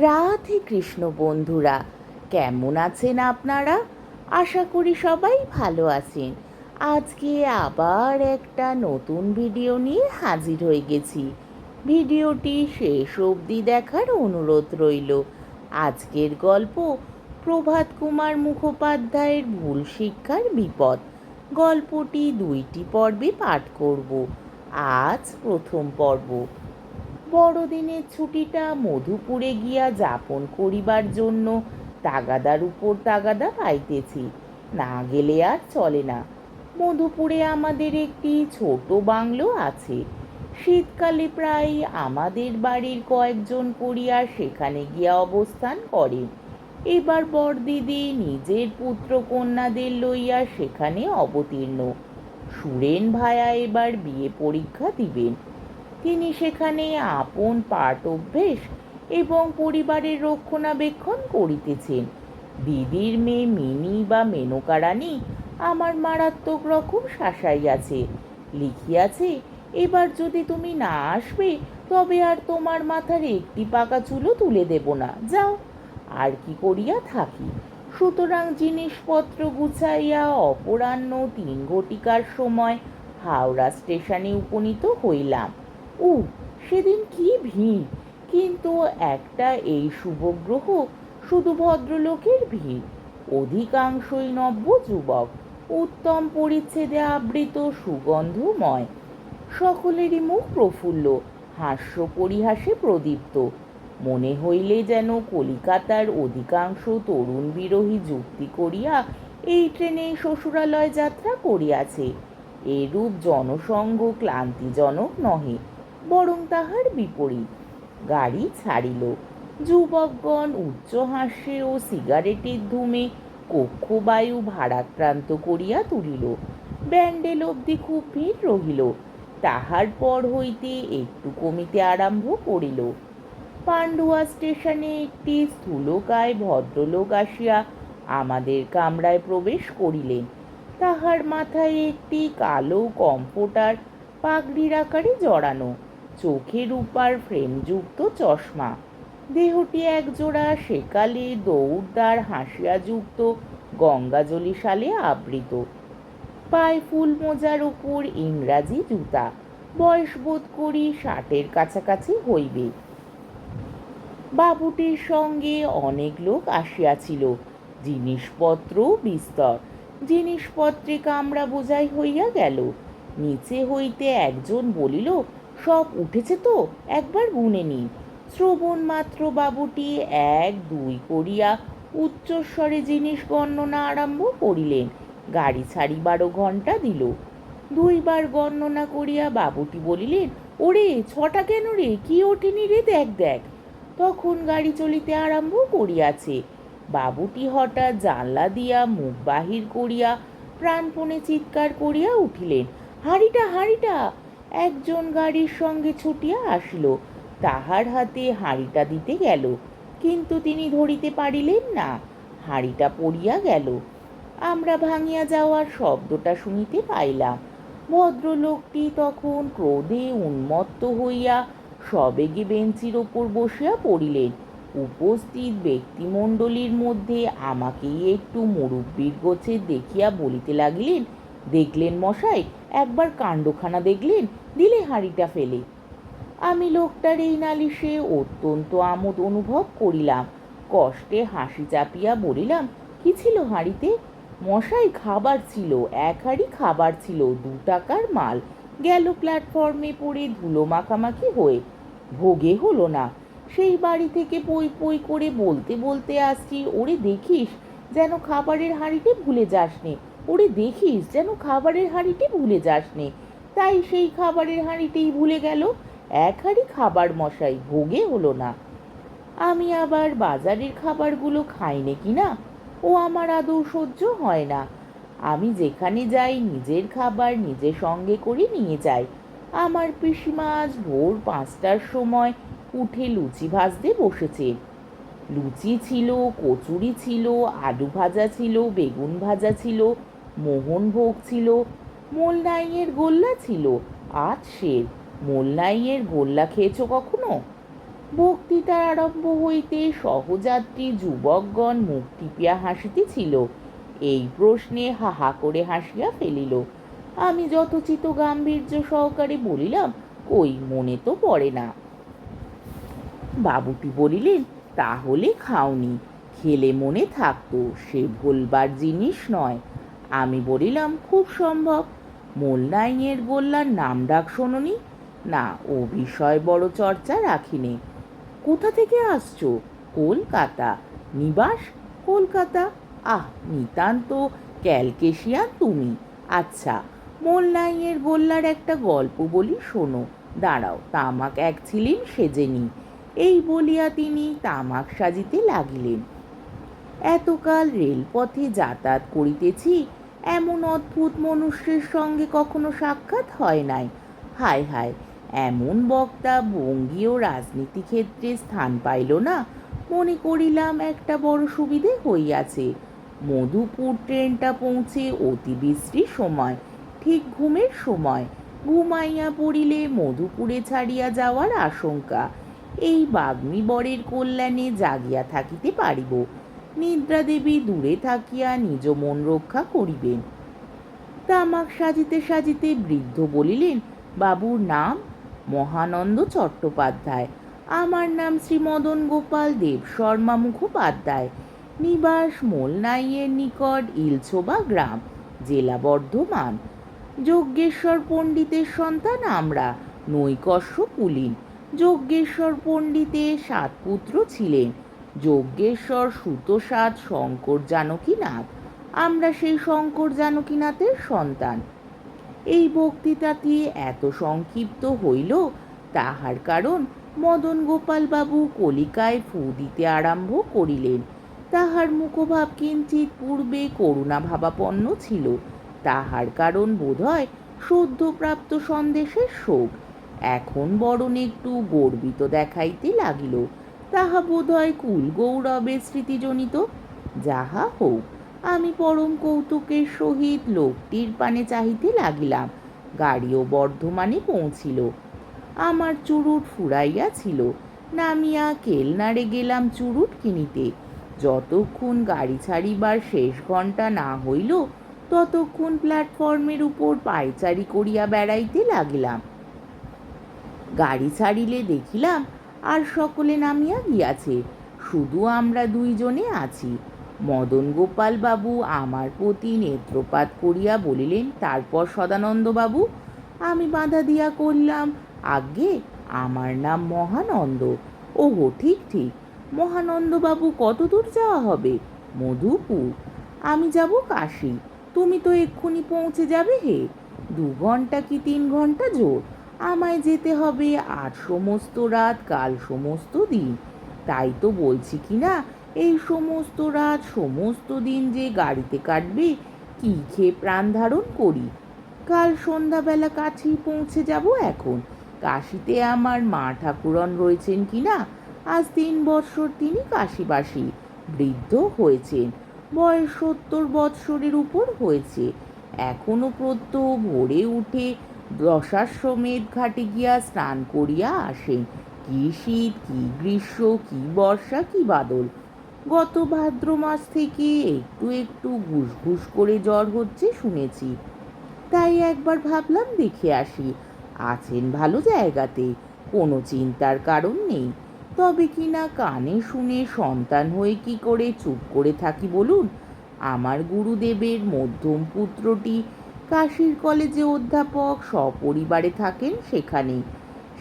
রাধে কৃষ্ণ বন্ধুরা, কেমন আছেন আপনারা? আশা করি সবাই ভালো আছেন। আজকে আবার একটা নতুন ভিডিও নিয়ে হাজির হয়ে গেছি। ভিডিওটি শেষ অবধি দেখার অনুরোধ রইল। আজকের গল্প প্রভাত কুমার মুখোপাধ্যায়ের ভুল শিক্ষার বিপদ। গল্পটি দুইটি পর্বে পাঠ করব। আজ প্রথম পর্ব। বড়দিনের ছুটিটা মধুপুরে গিয়া যাপন করিবার জন্য তাগাদার উপর তাগাদা পাইতেছি। না গেলে আর চলে না। মধুপুরে আমাদের একটি ছোট বাংলো আছে। শীতকালে প্রায় আমাদের বাড়ির কয়েকজন করিয়া সেখানে গিয়া অবস্থান করে। এবার বরদিদি নিজের পুত্র কন্যাদের লইয়া সেখানে অবতীর্ণ। সুরেন ভায়া এবার বিয়ে পরীক্ষা দিবেন। তিনি সেখানে আপন পাঠ অভ্যেস এবং পরিবারের রক্ষণাবেক্ষণ করিতেছেন। দিদির মেয়ে মিনি বা মেনকা রানী আমার মারাত্মক রকম শাসাইয়াছে। লিখিয়াছে, এবার যদি তুমি না আসবে, তবে আর তোমার মাথার একটি পাকা চুলও তুলে দেব না। যাও, আর কি করিয়া থাকি? সুতরাং জিনিসপত্র গুছাইয়া অপরাহ্ন তিন ঘটিকার সময় হাওড়া স্টেশনে উপনীত হইলাম। উ সেদিন কি ভিড়? কিন্তু একটা এই শুভগ্রহ শুধু ভদ্রলোকের ভিড়। অধিকাংশই নব্য যুবক, উত্তম পরিচ্ছেদে আবৃত, সুগন্ধময়। সকলেরই মুখ প্রফুল্ল, হাস্য পরিহাসে প্রদীপ্ত। মনে হইলে যেন কলিকাতার অধিকাংশ তরুণ বিরোহী যুক্তি করিয়া এই ট্রেনে শ্বশুরালয় যাত্রা করিয়াছে। এরূপ জনসঙ্গ ক্লান্তিজনক নহে। বরং তাহার বিপরীত। গাড়ি ছাড়িল। যুবকগণ উচ্চ হাস্যে ও সিগারেটের ধুমে কক্ষবায়ু ভারাক্রান্ত করিয়া তুলিল। ব্যান্ডেল অবধি খুব ভিড় রহিল। তাহার পর হইতে একটু কমিতে আরম্ভ করিল। পান্ডুয়া স্টেশনে একটি স্থূলকায় ভদ্রলোক আসিয়া আমাদের কামরায় প্রবেশ করিলেন। তাহার মাথায় একটি কালো কম্পোটার পাগড়ির আকারে জড়ানো। চোখের উপার ফ্রেমযুক্ত চশমা। দেহটি একজোড়া সেকালে দৌড়দার হাসিয়াযুক্ত, গঙ্গাজলি সালে আবৃত। পায়ে ফুল মোজার ওপর ইংরাজি জুতা। বয়স বোধ করি ষাটের কাছাকাছি হইবে। বাবুটির সঙ্গে অনেক লোক আসিয়াছিল। জিনিসপত্র বিস্তর। জিনিসপত্রে কামরা বোঝাই হইয়া গেল। নিচে হইতে একজন বলিল সব উঠেছে তো, একবার গুনে নিন। শ্রবণ মাত্র বাবুটি, এক, দুই করিয়া উচ্চস্বরে জিনিস গণনা আরম্ভ করিলেন। গাড়ি ছাড়িবারও ঘণ্টা দিল। দুইবার গণনা করিয়া বাবুটি বলিলেন, ওরে, ছটা কেন রে? কি ওঠেনি রে? দেখ দেখ। তখন গাড়ি চলিতে আরম্ভ করিয়াছে। বাবুটি হঠাৎ জানলা দিয়া মুখ বাহির করিয়া প্রাণপণে চিৎকার করিয়া উঠিলেন, হাঁড়িটা হাঁড়িটা! একজন গাড়ির সঙ্গে ছুটিয়া আসিল। তাহার হাতে হাঁড়িটা দিতে গেল, কিন্তু তিনি ধরিতে পারিলেন না। হাঁড়িটা পড়িয়া গেল। আমরা ভাঙিয়া যাওয়ার শব্দটা শুনিতে পাইলাম। ভদ্রলোকটি তখন ক্রোধে উন্মত্ত হইয়া সবেগে বেঞ্চির ওপর বসিয়া পড়িলেন। উপস্থিত ব্যক্তিমণ্ডলীর মধ্যে আমাকেই একটু মুরব্বীর গোছে দেখিয়া বলিতে লাগিলেন দেখলেন মশাই, একবার কাণ্ডখানা দেখলেন, দিলে হাঁড়িটা ফেলে। আমি লোকটার এই নালিশে অত্যন্ত আমোদ অনুভব করিলাম। কষ্টে হাসি চাপিয়া বলিলাম, কি ছিল হাঁড়িতে? মশাই, খাবার ছিল, এক হাঁড়ি খাবার ছিল, দু টাকার মাল। গেল প্ল্যাটফর্মে পড়ে ধুলো মাখামাখি হয়ে। ভোগে হলো না। সেই বাড়ি থেকে পই পই করে বলতে বলতে আসছি, ওরে দেখিস, যেন খাবারের হাঁড়িতে ভুলে যাস ওরে দেখিস, যেন খাবারের হাঁড়িটি ভুলে যাস নে তাই সেই খাবারের হাঁড়িতেই ভুলে গেল। এক হাঁড়ি খাবার মশাই, ভোগে হলো না। আমি আবার বাজারের খাবারগুলো খাই নাকি না? ও আমার আদৌ সহ্য হয় না। আমি যেখানে যাই, নিজের খাবার নিজে সঙ্গে করে নিয়ে যাই। আমার পিসিমা আজ ভোর পাঁচটার সময় উঠে লুচি ভাজতে বসেছে। লুচি ছিল, কচুরি ছিল, আলু ভাজা ছিল, বেগুন ভাজা ছিল মোহনভোগ ছিল মোলনাইয়ের গোল্লা ছিল, আজ সের মোলনাইয়ের গোল্লা খেয়েছ কখনো? বক্তৃতার আরম্ভ হইতে সহযাত্রী যুবকগণ মুখ টিপিয়া হাসিতেছিল। এই প্রশ্নে হা হা করে হাসিয়া ফেলিল। আমি যথোচিত গাম্ভীর্য সহকারে বলিলাম, কই, মনে তো পড়ে না। বাবুটি বলিলেন, তাহলে খাওনি, খেলে মনে থাকতো, সে ভুলবার জিনিস নয়। আমি বলিলাম, খুব সম্ভব। মোলনাইয়ের গোল্লার নাম ডাক শোনি না, ও বিষয় বড় চর্চা রাখিনি। কোথা থেকে আসছো? কলকাতা। নিবাস? কলকাতা? আহ, নিতান্ত ক্যালকেশিয়ান তুমি। আচ্ছা মোলনাইয়ের গোল্লার একটা গল্প বলি শোনো। দাঁড়াও, তামাক এক ছিলেন সেজেনি। এই বলিয়া তিনি তামাক সাজিতে লাগিলেন। এতকাল রেলপথে যাতায়াত করিতেছি, এমন অদ্ভুত মনুষ্যের সঙ্গে কখনো সাক্ষাৎ হয় নাই। হায় হায়, এমন বক্তা বঙ্গীয় রাজনীতি ক্ষেত্রে স্থান পাইল না, মনে করিলাম একটা বড় সুবিধে হইয়াছে। মধুপুর ট্রেনটা পৌঁছে অতি বৃষ্টির সময়, ঠিক ঘুমের সময়, ঘুমাইয়া পড়িলে মধুপুরে ছাড়িয়া যাওয়ার আশঙ্কা। এই বাগ্মী বরের কল্যাণে জাগিয়া থাকিতে পারিব নিদ্রা দেবী দূরে থাকিয়া নিজ মন রক্ষা করিবেন। তামাক সাজিতে সাজিতে বৃদ্ধ বলিলেন, বাবুর নাম মহানন্দ চট্টোপাধ্যায়। আমার নাম শ্রীমদন গোপাল দেব শর্মা মুখোপাধ্যায়। নিবাস মোলনাইয়ের নিকট ইলছোবা গ্রাম, জেলা বর্ধমান। যজ্ঞেশ্বর পণ্ডিতের সন্তান আমরা নৈকস্য পুলিন যজ্ঞেশ্বর পণ্ডিতের সাত পুত্র ছিলেন। যজ্ঞেশ্বর, সুতসাদ, শঙ্কর জানকীনাথ। আমরা সেই শঙ্কর জানকীনাথের সন্তান। এই বক্তৃতাটি এত সংক্ষিপ্ত হইল, তাহার কারণ মদন গোপালবাবু কলিকায় ফু দিতে আরম্ভ করিলেন। তাহার মুখভাব কিঞ্চিত পূর্বে করুণা ভাবাপন্ন ছিল। তাহার কারণ বোধহয় সদ্যপ্রাপ্ত সন্দেশের শোক। এখন বরণ একটু গর্বিত দেখাইতে লাগিল। তাহা বোধ হয় কুল গৌরবের স্মৃতিজনিত। যাহা হোক আমি পরম কৌতুকের সহিত লোকটির পানে চাহিতে লাগিলাম। গাড়িও বর্ধমানে পৌঁছিল। আমার চুরুট ফুরাইয়াছিল। নামিয়া কেলনারে গেলাম চুরুট কিনিতে। যতক্ষণ গাড়ি ছাড়িবার শেষ ঘণ্টা না হইল, ততক্ষণ প্ল্যাটফর্মের উপর পায়চারি করিয়া বেড়াইতে লাগিলাম। গাড়ি ছাড়িলে দেখিলাম আর সকলে নামিয়া গিয়াছে। শুধু আমরা দুইজনে আছি। মদন গোপাল বাবু আমার প্রতি নেত্রপাত করিয়া বলিলেন, তারপর সদানন্দ বাবু, আমি বাধা দিয়া করলাম। আগে আমার নাম মহানন্দ। ওহো, ঠিক ঠিক। মহানন্দ বাবু কত দূর যাওয়া হবে? মধুপুর। আমি যাব কাশি। তুমি তো এক্ষুনি পৌঁছে যাবে হে। দু ঘণ্টা কি তিন ঘণ্টা জোর? আমায় যেতে হবে। আজ সমস্ত রাত, কাল সমস্ত দিন। তাই তো বলছি কি না, এই সমস্ত রাত, সমস্ত দিন যে গাড়িতে কাটবে, কি খেয়ে প্রাণ ধারণ করি? কাল সন্ধ্যাবেলা কাছেই পৌঁছে যাব এখন। কাশিতে আমার মা ঠাকুরন রয়েছেন কি না, আজ তিন বৎসর তিনি কাশিবাসী, বৃদ্ধ হয়েছেন। বয়স সত্তর বৎসরের উপর হয়েছে। এখনও প্রত্যহ ভোরে উঠে দশাশ্বমেধ ঘাটে গিয়া স্নান করিয়া আসেন। কি শীত, কি গ্রীষ্ম, কি বর্ষা, কি বাদল। গত ভাদ্র মাস থেকে একটু একটু ঘুষ ঘুষ করে জ্বর হচ্ছে শুনেছি। তাই একবার ভাবলাম দেখে আসি। আছেন ভালো জায়গাতে, কোনো চিন্তার কারণ নেই। তবে কি না কানে শুনে সন্তান হয়ে কি করে চুপ করে থাকি বলুন? আমার গুরুদেবের মধ্যম পুত্রটি কাশীর কলেজে অধ্যাপক, সপরিবারে থাকেন সেখানেই।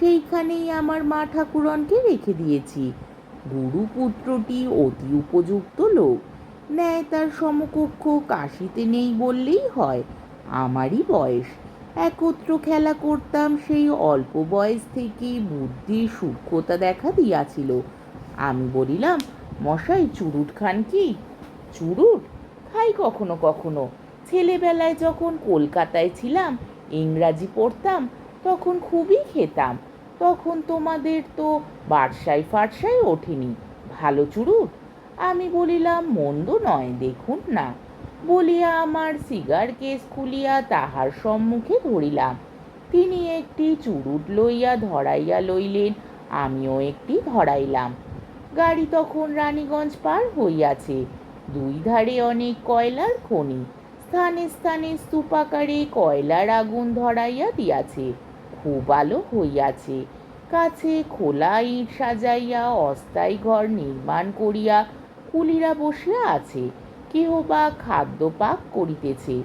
সেইখানেই আমার মা ঠাকুরনকে রেখে দিয়েছি। গুরু পুত্রটি অতি উপযুক্ত লোক। ন্যায় তার সমকক্ষ কাশিতে নেই বললেই হয়, আমারই বয়স। একত্র খেলা করতাম সেই অল্প বয়স থেকে বুদ্ধির সূক্ষ্মতা দেখা দিয়াছিল। আমি বলিলাম, মশাই চুরুট খান কি? চুরুট? খাই কখনো কখনো। ছেলেবেলায় যখন কলকাতায় ছিলাম, ইংরাজি পড়তাম, তখন খুবই খেতাম। তখন তোমাদের তো বারসাই ফারসাই ওঠেনি, ভালো চুরুট? আমি বলিলাম, মন্দ নয়, দেখুন না। বলিয়া আমার সিগার কেস খুলিয়া তাহার সম্মুখে ধরিলাম। তিনি একটি চুরুট লইয়া ধরাইয়া লইলেন, আমিও একটি ধরাইলাম। গাড়ি তখন রানীগঞ্জ পার হইয়াছে। দুই ধারে অনেক কয়লার খনি। স্থানে স্থানে স্তূপাকারে কয়লার আগুন ধরাইয়া দিয়াছে, খুব আলো হইয়াছে। কাছে খোলা ইট সাজাইয়া অস্থায়ী ঘর নির্মাণ করিয়া কুলিরা বসিয়া আছে, কেহ বা খাদ্য পাক করিতেছে।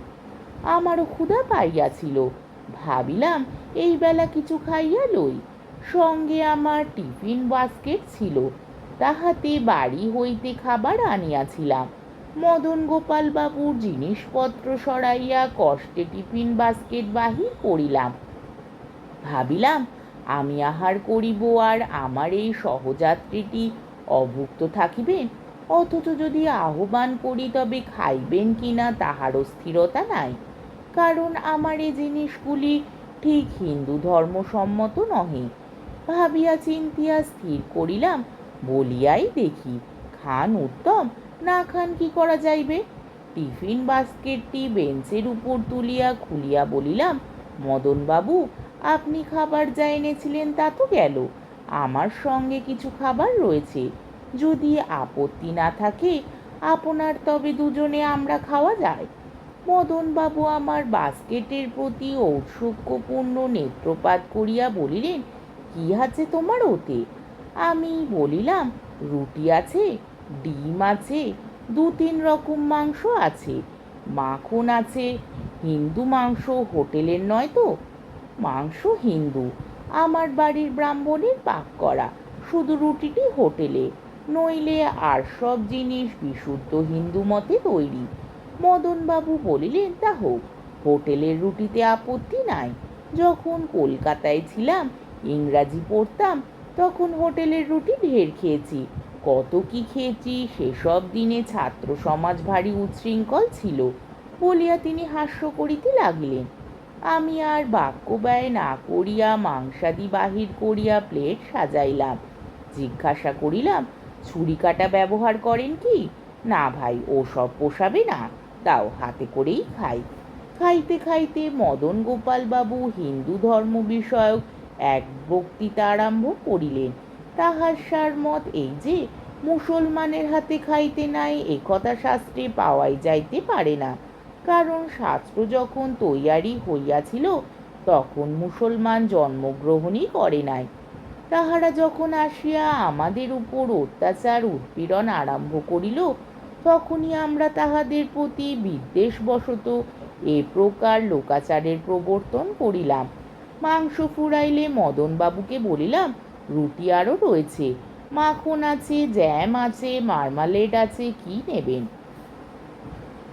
আমারও ক্ষুধা পাইয়াছিল, ভাবিলাম এই বেলা কিছু খাইয়া লই। সঙ্গে আমার টিফিন বাস্কেট ছিল, তাহাতে বাড়ি হইতে খাবার আনিয়াছিলাম। মদন গোপাল বাবুর জিনিসপত্র সরাইয়া কষ্টে টিফিন বাস্কেট বাহির করিলাম। ভাবিলাম, আমি আহার করিব আর আমার এই সহযাত্রীটি অভুক্ত থাকিবেন, অথচ যদি আহ্বান করি তবে খাইবেন কিনা তাহারও স্থিরতা নাই, কারণ আমার এই জিনিসগুলি ঠিক হিন্দু ধর্মসম্মত নহে। ভাবিয়া চিন্তিয়া স্থির করিলাম, বলিয়াই দেখি, খান উত্তম না খান, কি করা যাইবে? টিফিন বাস্কেটটি বেঞ্চের উপর তুলিয়া খুলিয়া বলিলাম, মদনবাবু, আপনি খাবার যা এনেছিলেন তা তো গেল। আমার সঙ্গে কিছু খাবার রয়েছে। যদি আপত্তি না থাকে, আপনার তবে দুজনে আমরা খাওয়া যায়। মদনবাবু আমার বাস্কেটের প্রতি ঔৎসুক্যপূর্ণ নেত্রপাত করিয়া বলিলেন, কি আছে তোমার ওতে? আমি বলিলাম, রুটি আছে। ডিম আছে দু তিন রকম মাংস আছে, মাখন আছে, হিন্দু মাংস হোটেলের নয় তো? মাংস হিন্দু, আমার বাড়ির ব্রাহ্মণের পাক করা, শুধু রুটিটি হোটেলে, নইলে আর সব জিনিস বিশুদ্ধ হিন্দু মতে তৈরি। মদনবাবু বলিলেন, তা হোক, হোটেলের রুটিতে আপত্তি নাই। যখন কলকাতায় ছিলাম, ইংরাজি পড়তাম, তখন হোটেলের রুটি ঢের খেয়েছি। কত কি খেয়েছি, সেসব দিনে ছাত্র সমাজ ভারী উচ্ছৃঙ্খল ছিল বলিয়া তিনি হাস্য করিতে লাগিলেন। আমি আর বাক্য ব্যয় না করিয়া মাংসাদি বাহির করিয়া প্লেট সাজাইলাম। জিজ্ঞাসা করিলাম ছুরি কাটা ব্যবহার করেন কি? না ভাই ও সব পোষাবে না, তাও হাতে করেই খাই। খাইতে খাইতে মদন গোপাল বাবু হিন্দু ধর্ম বিষয়ক এক বক্তৃতা আরম্ভ করিলেন। তাহার সার মত এই যে, মুসলমানের হাতে খাইতে নাই একথা শাস্ত্রে পাওয়াই যাইতে পারে না। কারণ শাস্ত্র যখন তৈয়ারি হইয়াছিল, তখন মুসলমান জন্মগ্রহণই করে নাই। তাহারা যখন আসিয়া আমাদের উপর অত্যাচার, উৎপীড়ন আরম্ভ করিল, তখনই আমরা তাহাদের প্রতি বিদ্বেষবশত এ প্রকার লোকাচারের প্রবর্তন করিলাম। মাংস ফুরাইলে মদনবাবুকে বলিলাম রুটি আরও রয়েছে। মাখন আছে, জ্যাম আছে মার্মালেড আছে, কি নেবেন?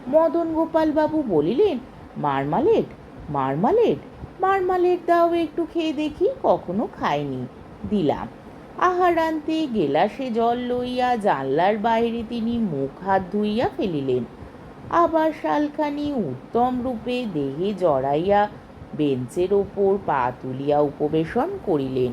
মদন গোপালবাবু বলিলেন মার্মালেড মার্মালেড মার্মালেড দাও একটু খেয়ে দেখি, কখনো খাইনি। দিলাম। আহার আনতে গেলাসে জল লইয়া জানলার বাইরে তিনি মুখ হাত ধুইয়া ফেলিলেন। আবার শালখানি উত্তম রূপে দেহে জড়াইয়া বেঞ্চের ওপর পা তুলিয়া উপবেশন করিলেন।